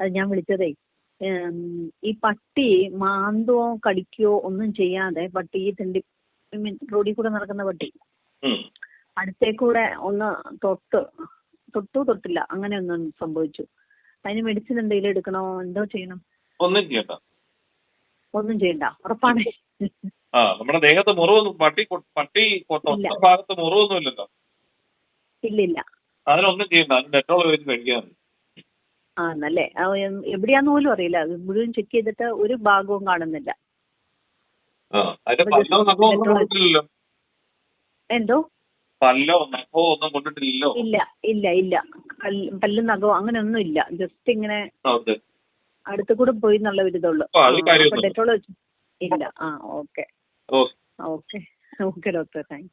അത് ഞാൻ വിളിച്ചതേ ഈ പട്ടി മാന്തോ കടിക്കോ ഒന്നും ചെയ്യാതെ പട്ടി ഈ തിണ്ടി റോഡിൽ കൂടെ നടക്കുന്ന പട്ടി അടുത്തേ കൂടെ ഒന്ന് തൊട്ട് തൊട്ടു തൊട്ടില്ല അങ്ങനെ ഒന്നും സംഭവിച്ചു. അതിന് മെഡിസിൻ എന്തെങ്കിലും എടുക്കണോ? എന്തോ ചെയ്യണം? ഒന്നും ചെയ്യണ്ട. ഒന്നും ചെയ്യണ്ട ഉറപ്പാണ്. ആ നമ്മുടെ ദേഹത്ത് മുറിവൊന്നും പട്ടി പട്ടി ഭാഗത്ത് ഇല്ലല്ലോ. ഇല്ല ഇല്ല അതിനൊന്നും ചെയ്യണ്ട അതിന് ഡെറ്റോൾ വെച്ച് കഴിക്കാൻ. മതി ആ നല്ലേ ആ, എം- എവിടെയാന്ന് പോലും അറിയില്ല. മുഴുവൻ ചെക്ക് ചെയ്തിട്ട് ഒരു ഭാഗവും കാണുന്നില്ല. എന്തോ? പല്ലോ നഖമോ ഒന്നും കൊണ്ടിട്ടില്ലല്ലോ. ഇല്ല ഇല്ല ഇല്ല. പല്ല് നഖവും അങ്ങനെ ഒന്നും ഇല്ല. ജസ്റ്റ് ഇങ്ങനെ അടുത്ത് കൂടെ പോയി എന്നുള്ള ഒരു ഇതുള്ളൂ. ഡെറ്റോൾ വെച്ചു ഇല്ല. ആ okay. Okay. Okay. Doctor thank